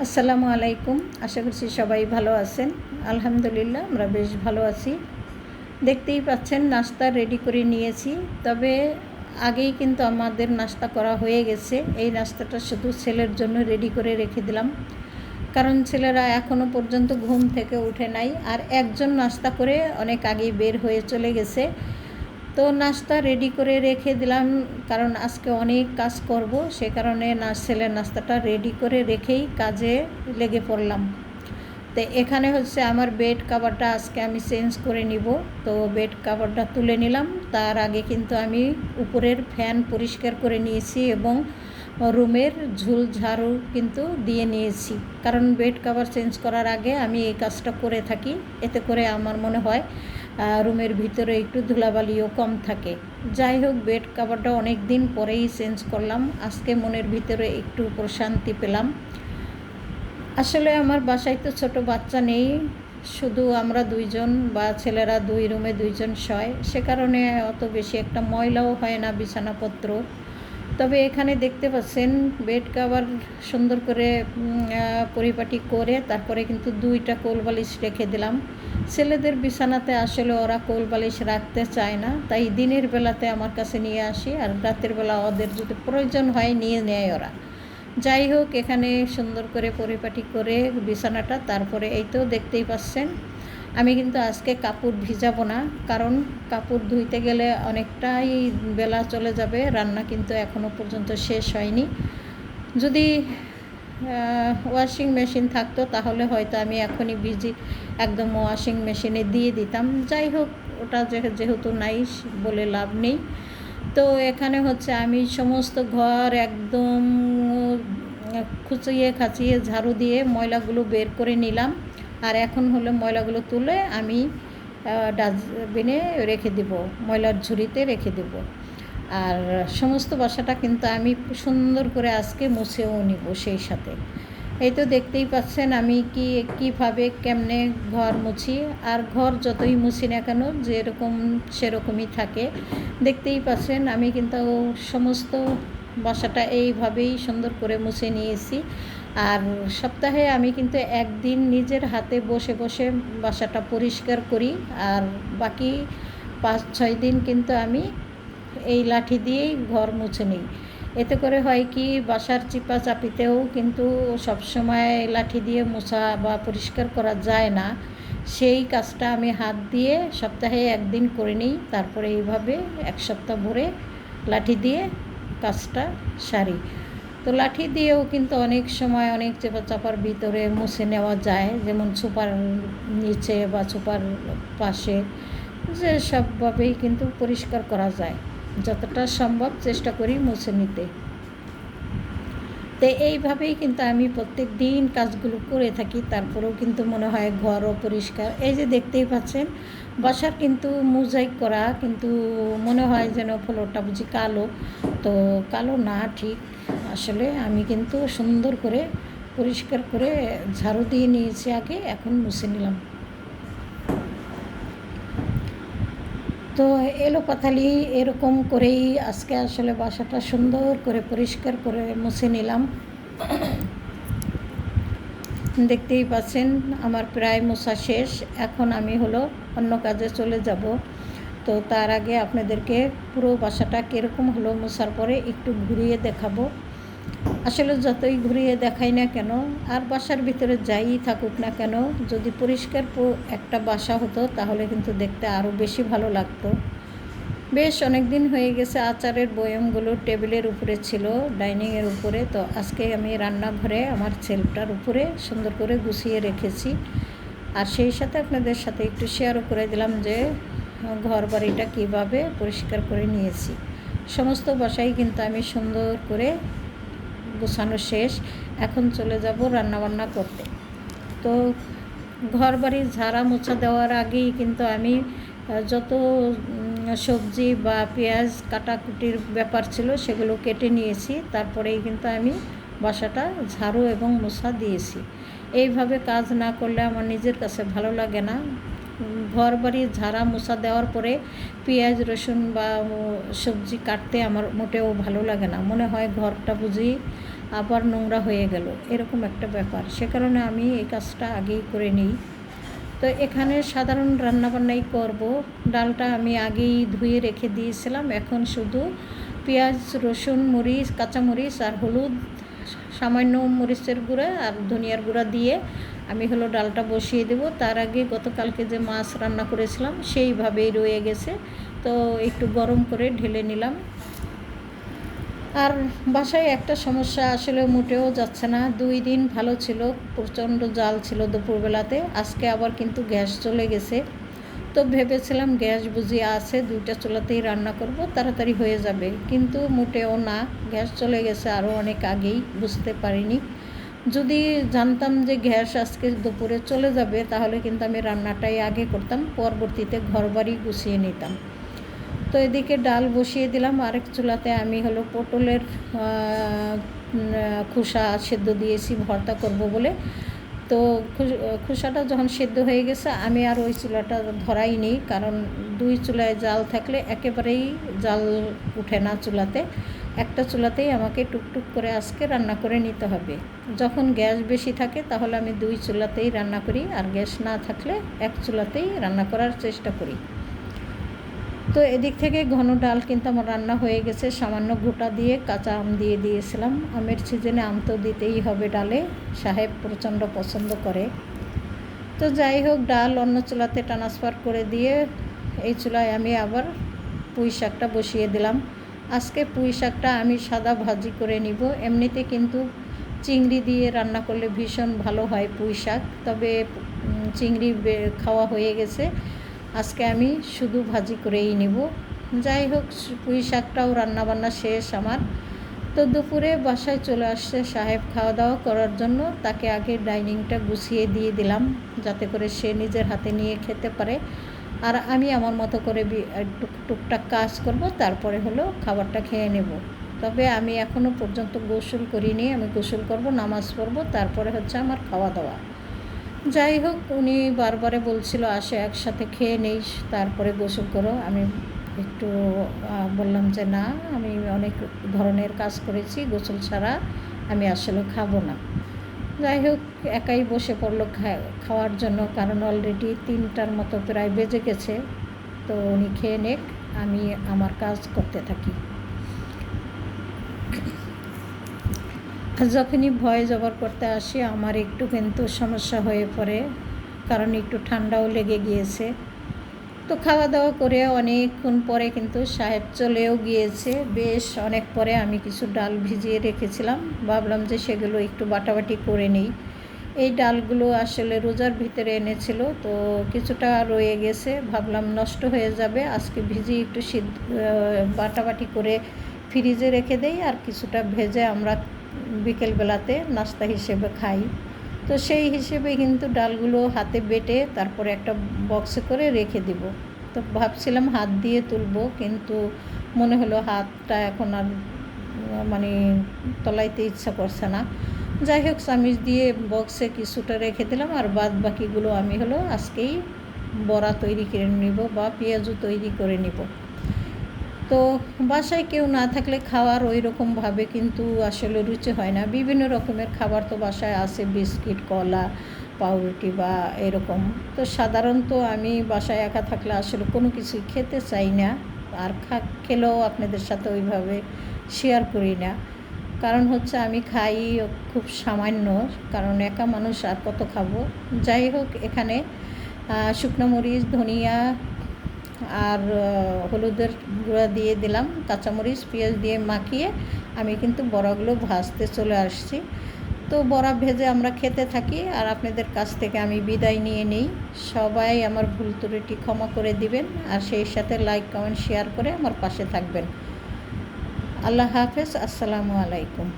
আসসালামু আলাইকুম। আশা করছি সবাই ভালো আছেন। আলহামদুলিল্লাহ, আমরা বেশ ভালো আছি। দেখতেই পাচ্ছেন, নাস্তা রেডি করে নিয়েছি। তবে আগেই কিন্তু আমাদের নাস্তা করা হয়ে গেছে। এই নাস্তাটা শুধু ছেলের জন্য রেডি করে রেখে দিলাম। কারণ ছেলেরা এখনও পর্যন্ত ঘুম থেকে উঠে নাই। আর একজন নাস্তা করে অনেক আগেই বের হয়ে চলে গেছে। তো নাস্তা রেডি করে রেখে দিলাম, কারণ আজকে অনেক কাজ করব, সে কারণে না, ছেলের নাস্তাটা রেডি করে রেখেই কাজে লেগে পড়লাম। তো এখানে হচ্ছে আমার বেড কাভারটা আজকে আমি চেঞ্জ করে নিব। তো বেড কাভারটা তুলে নিলাম, তার আগে কিন্তু আমি উপরের ফ্যান পরিষ্কার করে নিয়েছি এবং রুমের ঝুল ঝাড়ু কিন্তু দিয়ে নিয়েছি। কারণ বেড কাভার চেঞ্জ করার আগে আমি এই কাজটা করে থাকি, এতে করে আমার মনে হয় রুমের ভিতরে একটু ধুলাবালিও কম থাকে। যাই হোক, বেড কাভারটা অনেক দিন পরেই চেঞ্জ করলাম। আজকে মনের ভিতরে একটু প্রশান্তি পেলাম। আসলে আমার বাসায় তো ছোট বাচ্চা নেই। শুধু আমরা দুইজন বা ছেলেরা দুই রুমে দুইজন শয়। সে কারণে অত বেশি একটা ময়লাও হয় না, বিছানাপত্র। তবে এখানে দেখতে পাচ্ছেন বেড কাভার সুন্দর করে পরিপাটি করে তারপরে কিন্তু দুইটা কোল বালিশ রেখে দিলাম। ছেলেদের বিছানাতে আসলে ওরা কোল বালিশ রাখতে চায় না, তাই দিনের বেলাতে আমার কাছে নিয়ে আসি আর রাতের বেলা ওদের যদি প্রয়োজন হয় নিয়ে নেয় ওরা। যাই হোক, এখানে সুন্দর করে পরিপাটি করে বিছানাটা, তারপরে এই তো দেখতেই পাচ্ছেন। আমি কিন্তু আজকে কাপড় ভিজাবো না, কারণ কাপড় ধুইতে গেলে অনেকটাই বেলা চলে যাবে, রান্না কিন্তু এখনও পর্যন্ত শেষ হয়নি। যদি ওয়াশিং মেশিন থাকতো তাহলে হয়তো আমি এখনই ভিজি একদম ওয়াশিং মেশিনে দিয়ে দিতাম। যাই হোক, ওটা যেহেতু নাই বলে লাভ নেই। তো এখানে হচ্ছে আমি সমস্ত ঘর একদম খুচিয়ে খাচিয়ে ঝাড়ু দিয়ে ময়লাগুলো বের করে নিলাম। আর এখন হলো ময়লাগুলো তুলে আমি ডাস্টবিনে রেখে দেব, ময়লার ঝুড়িতে রেখে দেব। আর সমস্ত বাসাটা কিন্তু আমি সুন্দর করে আজকে মুছেও নিব সেই সাথে। এই তো দেখতেই পাচ্ছেন আমি কি, কীভাবে, কেমনে ঘর মুছি। আর ঘর যতই মুছি না কেন, যেরকম সেরকমই থাকে। দেখতেই পাচ্ছেন আমি কিন্তু সমস্ত বাসাটা এইভাবেই সুন্দর করে মুছে নিয়েছি। আর সপ্তাহে আমি কিন্তু একদিন নিজের হাতে বসে বসে বাসাটা পরিষ্কার করি আর বাকি পাঁচ, ছয় দিন কিন্তু আমি এই লাঠি দিয়েই ঘর মুছে নিই। এতে করে হয় কি, বাসার চিপা চাপিতেও কিন্তু সবসময় লাঠি দিয়ে মোছা বা পরিষ্কার করা যায় না। সেই কাজটা আমি হাত দিয়ে সপ্তাহে একদিন করে নিই, তারপরে এইভাবে এক সপ্তাহ ভরে লাঠি দিয়ে কাজটা সারি। তো লাঠি দিয়েও কিন্তু অনেক সময় অনেক চেপা চাপার ভিতরে মুছে নেওয়া যায়, যেমন সুপার নিচে বা সুপার পাশে, যে সবভাবেই কিন্তু পরিষ্কার করা যায়। যতটা সম্ভব চেষ্টা করি মুছে নিতে। তো এইভাবেই কিন্তু আমি প্রত্যেক দিন কাজগুলো করে থাকি, তারপরেও কিন্তু মনে হয় ঘরও পরিষ্কার। এই যে দেখতেই পাচ্ছেন, বাসার কিন্তু মোজাইক করা, কিন্তু মনে হয় যেন ফ্লোরটা বুঝি কালো। তো কালো না ঠিক। আসলে আমি কিন্তু সুন্দর করে পরিষ্কার করে ঝাড়ু দিয়ে নিয়েছি আগে, এখন মুছে নিলাম। তো এলো পাথালি এরকম করেই আজকে আসলে বাসাটা সুন্দর করে পরিষ্কার করে মুছে নিলাম। দেখতেই পাচ্ছেন, আমার প্রায় মোছা শেষ। এখন আমি হলো অন্য কাজে চলে যাব। তো তার আগে আপনাদেরকে পুরো বাসাটা কীরকম হলো মোছার পরে একটু ঘুরিয়ে দেখাবো। আসলে যতই ঘুরিয়ে দেখাই না কেন, আর বাসার ভিতরে যাই থাকুক না কেন, যদি পরিষ্কার একটা বাসা হতো, তাহলে কিন্তু দেখতে আরও বেশি ভালো লাগতো। বেশ অনেক দিন হয়ে গেছে, আচারের বয়মগুলো টেবিলের উপরে ছিল, ডাইনিংয়ের উপরে। তো আজকে আমি রান্নাঘরে আমার ছেলটার উপরে সুন্দর করে গুছিয়ে রেখেছি। আর সেই সাথে আপনাদের সাথে একটু শেয়ারও করে দিলাম যে, ঘর বাড়িটা কীভাবে পরিষ্কার করে নিয়েছি। সমস্ত বাসাই কিন্তু আমি সুন্দর করে গোছানো শেষ। এখন চলে যাব রান্নাবান্না করতে। তো ঘর বাড়ির ঝাড়া মোছা দেওয়ার আগেই কিন্তু আমি যত সবজি বা পেঁয়াজ কাটাকুটির ব্যাপার ছিল সেগুলো কেটে নিয়েছি। তারপরেই কিন্তু আমি বাসাটা ঝাড়ু এবং মোছা দিয়েছি। এইভাবে কাজ না করলে আমার নিজের কাছে ভালো লাগে না। ঘর বাড়ি ঝাড়া, মোছা দেওয়ার পরে পেঁয়াজ, রসুন বা সবজি কাটতে আমার মোটেও ভালো লাগে না। মনে হয় ঘরটা বুঝি আবার নোংরা হয়ে গেল। এরকম একটা ব্যাপার। সে কারণে আমি এই কাজটা আগেই করে নিই। তো এখানে সাধারণ রান্নাবান্নাই করব। ডালটা আমি আগেই ধুয়ে রেখে দিয়েছিলাম। এখন শুধু পেঁয়াজ, রসুন, মরিচ, কাঁচামরিচ আর হলুদ, সামান্য মরিচের গুঁড়া আর ধনিয়ার গুঁড়া দিয়ে আমি হলো ডালটা বসিয়ে দেব। তার আগে গতকালকে যে মাছ রান্না করেছিলাম, সেইভাবেই রয়ে গেছে। তো একটু গরম করে ঢেলে নিলাম। আর বাসায় একটা সমস্যা আসলে মোটেও যাচ্ছে না। দুই দিন ভালো ছিল, প্রচণ্ড জাল ছিল দুপুরবেলাতে। আজকে আবার কিন্তু গ্যাস চলে গেছে। তো ভেবেছিলাম গ্যাস বুঝিয়ে আছে, দুইটা চুলাতেই রান্না করব, তাড়াতাড়ি হয়ে যাবে। কিন্তু মোটেও না, গ্যাস চলে গেছে আরও অনেক আগেই, বুঝতে পারিনি। যদি জানতাম যে গ্যাস আজকে দুপুরে চলে যাবে, তাহলে কিন্তু আমি রান্নাটাই আগে করতাম, পরবর্তীতে ঘরবাড়ি গুছিয়ে নিতাম। তো এদিকে ডাল বসিয়ে দিলাম, আরেক চুলাতে আমি হলো পটলের খোসা সেদ্ধ দিয়েছি, ভর্তা করব বলে। তো খোসাটা যখন সেদ্ধ হয়ে গেছে, আমি আর ওই চুলাটা ধরাই নিই, কারণ দুই চুলায় জাল থাকলে একেবারেই জাল উঠে না চুলাতে। একটা চুলাতেই আমাকে টুকটুক করে আজকে রান্না করে নিতে হবে। যখন গ্যাস বেশি থাকে, তাহলে আমি দুই চুলাতেই রান্না করি, আর গ্যাস না থাকলে এক চুলাতেই রান্না করার চেষ্টা করি। তো এদিক থেকে ঘন ডাল কিন্তু আমার রান্না হয়ে গেছে। সামান্য গোটা দিয়ে কাঁচা আম দিয়ে দিয়েছিলাম। আমের সিজনে আম তো দিতেই হবে ডালে, সাহেব প্রচণ্ড পছন্দ করে। তো যাই হোক, ডাল অন্য চুলাতে ট্রান্সফার করে দিয়ে এই চুলায় আমি আবার পুঁই শাকটা বসিয়ে দিলাম। আজকে পুঁই শাকটা আমি সাদা ভাজি করে নিব। এমনিতে কিন্তু চিংড়ি দিয়ে রান্না করলে ভীষণ ভালো হয় পুঁই শাক। তবে চিংড়ি খাওয়া হয়ে গেছে। আজকে আমি শুধু ভাজি করেই নেব। যাই হোক পুঁই শাকটাও রান্নাবান্না শেষ আমার। তো দুপুরে বাসায় চলে আসছে সাহেব খাওয়া দাওয়া করার জন্য। তাকে আগে ডাইনিংটা গুছিয়ে দিয়ে দিলাম, যাতে করে সে নিজের হাতে নিয়ে খেতে পারে। আর আমি আমার মতো করে টুকটাক কাজ করব, তারপরে হলো খাবারটা খেয়ে নেব। তবে আমি এখনও পর্যন্ত গোসল করিনি, আমি গোসল করব, নামাজ পড়ব, তারপরে হচ্ছে আমার খাওয়া দাওয়া। যাই হোক, উনি বারবারে বলছিল, আসে, একসাথে খেয়ে নেই, তারপরে গোসল করো। আমি একটু বললাম যে, না, আমি অনেক ধরনের কাজ করেছি, গোসল ছাড়া আমি আসলে খাব না। যাই হোক, একাই বসে পড়ল খাওয়ার জন্য। কারণ অলরেডি তিনটার মতো প্রায় বেজে গেছে। তো উনি খেয়ে নেক, আমি আমার কাজ করতে থাকি। যখনই ভয় জবর করতে আসি, আমার একটু কিন্তু সমস্যা হয়ে পড়ে। কারণ একটু ঠান্ডাও লেগে গিয়েছে। তো খাওয়া দাওয়া করে অনেকক্ষণ পরে কিন্তু সাহেব চলেও গিয়েছে। বেশ অনেক পরে আমি কিছু ডাল ভিজিয়ে রেখেছিলাম। ভাবলাম যে সেগুলো একটু বাটাবাটি করে নিই। এই ডালগুলো আসলে রোজার ভিতরে এনেছিল, তো কিছুটা রয়ে গেছে। ভাবলাম নষ্ট হয়ে যাবে, আজকে ভিজিয়ে একটু সিদ্ধ বাটাবাটি করে ফ্রিজে রেখে দেই, আর কিছুটা ভেজে আমরা বিকেলবেলাতে নাস্তা হিসেবে খাই। তো সেই হিসেবে কিন্তু ডালগুলো হাতে বেটে তারপরে একটা বক্সে করে রেখে দিব। তো ভাবছিলাম হাত দিয়ে তুলবো, কিন্তু মনে হলো হাতটা এখন আর মানে তলাইতে ইচ্ছা করছে না। যাই হোক চামিচ দিয়ে বক্সে কিছুটা রেখে দিলাম, আর বাদ বাকিগুলো আমি হলো আজকেই বড়া তৈরি করে নিব বা পেঁয়াজও তৈরি করে নিব। তো বাসায় কেউ না থাকলে খাওয়ার ওই রকমভাবে কিন্তু আসলে রুচি হয় না। বিভিন্ন রকমের খাবার তো বাসায় আছে, বিস্কিট, কলা, পাউরুটি বা এরকম। তো সাধারণত আমি বাসায় একা থাকলে আসলে কোনো কিছুই খেতে চাই না। আর খা, খেলেও আপনাদের সাথে ওইভাবে শেয়ার করি না। কারণ হচ্ছে আমি খাই খুব সামান্য, কারণ একা মানুষ আর কত খাব? যাই হোক, এখানে শুকনো মরিচ, ধনিয়া আর হলুদের গুঁড়া দিয়ে দিলাম, কাঁচামরিচ, পেঁয়াজ দিয়ে মাখিয়ে আমি কিন্তু বড়াগুলো ভাজতে চলে আসছি। তো বড়া ভেজে আমরা খেতে থাকি আর আপনাদের কাছ থেকে আমি বিদায় নিয়ে নিই। সবাই আমার ভুল ত্রুটি ক্ষমা করে দিবেন আর সেই সাথে লাইক কমেন্ট শেয়ার করে আমার পাশে থাকবেন। আল্লাহ হাফেজ, আসসালামু আলাইকুম।